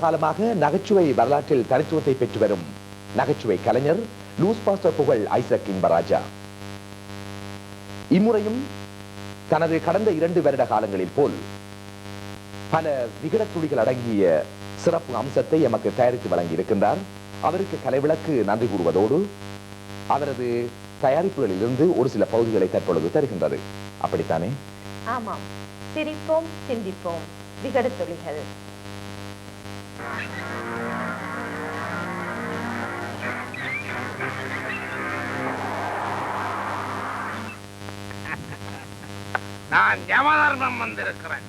காலமாக நகைச்சுவை வரலாற்றில் தனித்துவத்தை பெற்று வரும். நகைச்சுவை கலைஞர் லூஸ் பாஸ்டர் புகழ் ஐசக் இன்பராஜா. இம்முறையும் தனது கடந்த இரண்டு வருட காலங்களில் போல் பல விகடத் துளிகள் அடங்கிய சிறப்பு அம்சத்தை எமக்கு தயாரித்து வழங்கியிருக்கின்றார். அவருக்கு கலைவிளக்கு நன்றி கூறுவதோடு அவரது தயாரிப்புகளிலிருந்து ஒரு சில பகுதிகளை தற்பொழுது தருகின்றது. அப்படித்தானே? ஆமாம். சிரிப்போம் சிந்திப்போம். விகட துளிகள். நான் யமதர்மம் வந்திருக்கிறேன்.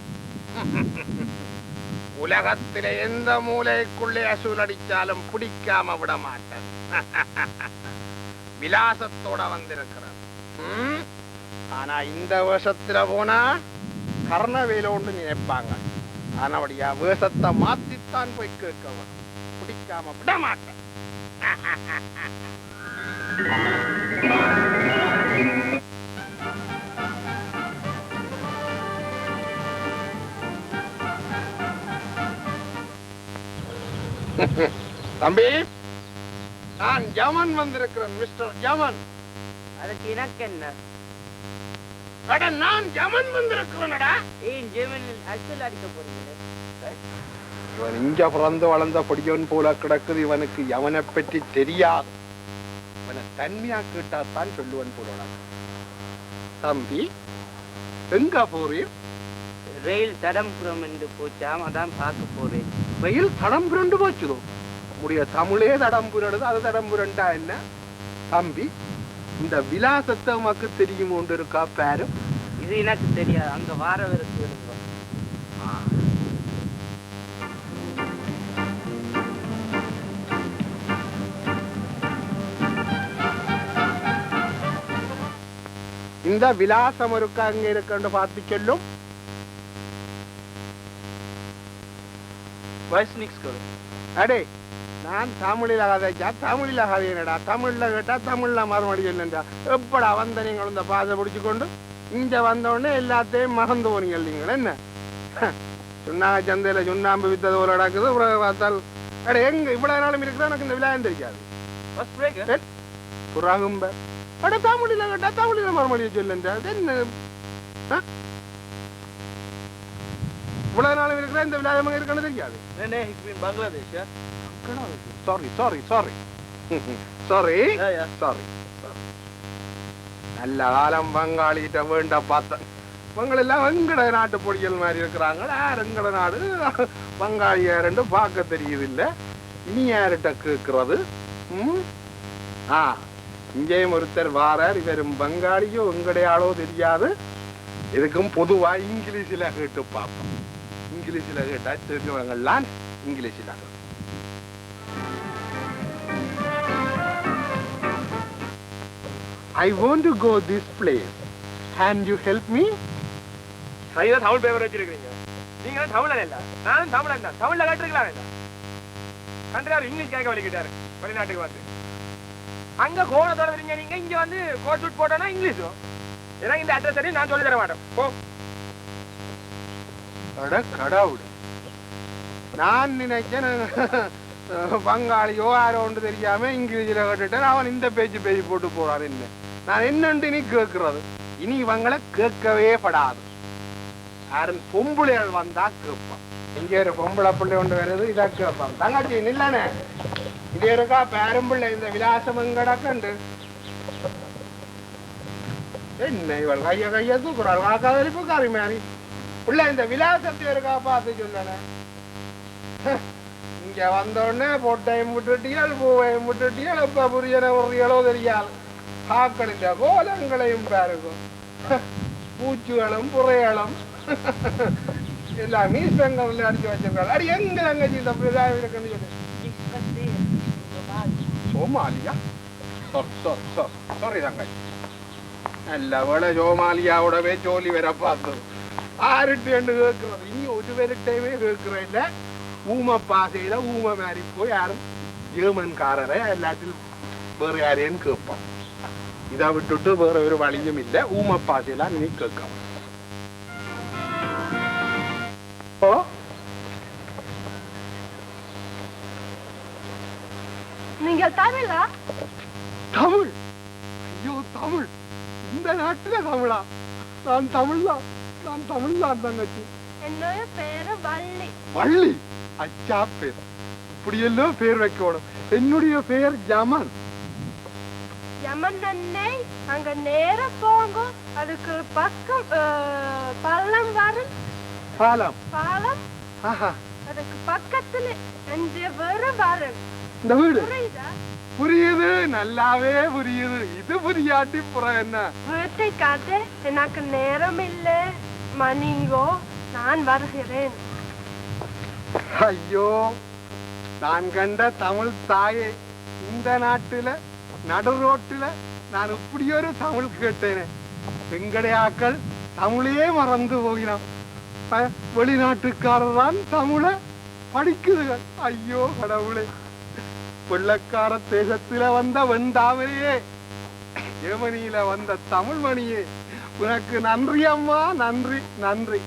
உலகத்தில எந்த மூலைக்குள்ளே அசூல் அடிச்சாலும் பிடிக்காம விட மாட்டேன் விலாசத்தோட வந்திருக்கிறேன். ஆனா இந்த வேஷத்துல போனா கர்ணவேலோன்னு நினைப்பாங்க. ஆனா அப்படியா வேஷத்தை மாத்தி மாத்தித்தான் போய் கேட்கவன் பிடிக்காம விட மாட்டேன். தம்பி? நான் யமன் வந்திருக்கிறேன் மிஸ்டர் யமன். அதுக்கு எனக்கு என்ன? அட நான் யமன் வந்திருக்கிறேனடா. ஏன் ஜெர்மனில் அசல் அடிக்க போறீங்களே? இவன் இங்க பிறந்து வளர்ந்த பொடியவன் போல கிடக்குது. இவனுக்கு யவனை பற்றி தெரியாது. இவனை தன்மையா கேட்டாத்தான் சொல்லுவன் போல தம்பி எங்க போறீர் ரயில் தடம்புறம் என்று போச்சாம் அதான் பார்க்க போறேன். வெயில் தடம் புரண்டு போச்சுதோ உடைய தமிழே தடம் புரடுது அது தடம் புரண்டா என்ன? தம்பி இந்த விலாசத்தை உமக்கு தெரியும் ஒன்று இருக்கா பாரு? இது எனக்கு தெரியாது. அங்க வாரவருக்கு இருக்கும் இந்த விலாசம் இருக்கா அங்க இருக்குன்னு பார்த்து சொல்லும். அடே நான் தமிழில் கதைச்சா தமிழில் கதையனடா தமிழ்ல கேட்டா தமிழ்ல மறுபடி என்னண்டா? எப்படா வந்த நீங்கள் இந்த பாதை பிடிச்சு கொண்டு இங்க வந்த உடனே எல்லாத்தையும் மறந்து போனீங்க நீங்கள் என்ன? சுண்ணாங்க சந்தையில சுண்ணாம்பு வித்தது ஒரு நடக்குது பார்த்தால் அடே எங்க இவ்வளவு நாளும் இருக்கிற எனக்கு இந்த விழாயம் தெரியாது. பஸ் கேட்டா தமிழில் மறுமொழியை சொல்லுண்டா அது என்ன? ஆ? இவ்வளவு நாளும் இருக்கிற இந்த விழாயம் இருக்கணும் தெரியாது? Bangladesh sorry sorry sorry sorry sorry நல்ல காலம் பங்காளிகிட்ட வேண்ட பார்த்தேன் இவங்களெல்லாம் எங்கட நாட்டு பொடிகள் மாதிரி இருக்கிறாங்க. எங்கட நாடு? பங்காளி யாருன்னு பார்க்க தெரியுது இல்ல இனி யார்கிட்ட கேட்கறது? ஆ. இங்கேயும் ஒருத்தர் வாரார் இவரும் பங்காளியோ எங்கடையாளோ தெரியாது. இதுக்கும் பொதுவா இங்கிலீஷ்ல கேட்டு பார்ப்போம். இங்கிலீஷ்ல கேட்டா தெரிஞ்சவங்கெல்லாம் இங்கிலீஷ்ல கேட்போம். I want to go this place. Can you help me? சரியா தமிழ் பேப்பர் வச்சிருக்கீங்க நீங்க தமிழன் இல்ல. நானும் தமிழன் தான். தமிழ்ல கேட்டிருக்கலாம் இல்ல கண்டாரு இங்கிலீஷ் கேட்க வலிக்கிட்டாரு. வெளிநாட்டுக்கு வந்து. அங்க கோணத்தோட வரீங்க நீங்க இங்க வந்து கோட் சூட் போட்டோன்னா இங்கிலீஷும் ஏன்னா இந்த அட்ரஸ் தெரியும் நான் சொல்லி தர மாட்டேன். போ. அட கடவுள். நான் நினைச்சேன் பங்காளியோ யாரோ ஒன்று தெரியாம இங்கிலீஷ்ல கேட்டுட்டேன். அவன் இந்த பேச்சு பேசி போட்டு போறான் என்ன? நான் என்னண்டு இனி கேட்கறது இனி இவங்களை கேட்கவே படாது. யாரும் பொம்புளைகள் வந்தா கேட்பான். இங்கே ஒரு பொம்பளை பிள்ளை ஒன்று வருது இதாக கேட்பான். தங்காச்சி நில்லானே இது இருக்கா பேரம்பிள்ளை இந்த விலாசம் எங்கடக்கண்டு என்ன இவள் കയ്യ கைய தூக்குறாள் வாக்காதலிப்பு காரி மாதிரி இந்த விலாசத்தை இருக்கா பார்த்து சொல்லணே இங்க வந்த பொட்டையும் விட்டுட்டியால் பூவையும் விட்டுட்டியால் இப்ப புரியன உரியலோ தெரியாது காக்களின் கோலங்களையும் பாருங்க பூச்சிகளும் புறைகளும் எல்லாம் மீசங்கள்ல அடிச்சு வச்சிருக்காள் அடி எங்க தங்கச்சி இந்த விழாவில் இருக்குன்னு Somalia sorry sorry sorry sorry தங்கச்சி நல்ல வேளை சோமாலியாவோடவே ஜோலி வர பார்த்தது ஆறுட்டு என்று கேட்கறது இனி ஒரு பேருட்டையுமே கேட்கிறேன் இல்ல ஊம பாசையில ஊம மாதிரி போய் யாரும் ஜெர்மன்காரரை எல்லாத்திலும் வேற யாரையும் கேட்பான் இதை விட்டுட்டு வேற ஒரு வழியும் நீங்கள் தமிழா? தமிழ். ஐயோ தமிழ். இந்த நாட்டுல தமிழா? நான் தமிழ்தான். நான் தமிழ்தான் தங்கச்சி. என்னோட பேரு வள்ளி. வள்ளி? அச்சா பேர். இப்படியெல்லாம் பேர் வைக்கணும். என்னுடைய பெயர் ஜமன் யமன் அண்ணே அங்க நேர போங்க அதுக்கு பக்கம் பள்ளம் வரும். பாலம். பாலம். அதுக்கு பக்கத்துல அஞ்சு பேரும் வரும். இந்த வீடு. புரியுதா? நல்லாவே புரியுது. இது புரியாட்டி புறம் என்ன? வீட்டை காட்டு எனக்கு நேரம் இல்லை மணிங்கோ நான் வருகிறேன். ஐயோ நான் கண்ட தமிழ் தாயே இந்த நாட்டுல நடு ரோட்டுல நான் இப்படி ஒரு தமிழ் கேட்டேனே. எங்களுடைய ஆக்கள் தமிழையே மறந்து போகிறான் வெளிநாட்டுக்காரர் தான் தமிழை படிக்குதுகள் ஐயோ கடவுளே. வெள்ளக்கார தேசத்துல வந்த வெண்டாமரையே ஜெர்மனியில வந்த தமிழ் மணியே உனக்கு நன்றி அம்மா நன்றி நன்றி.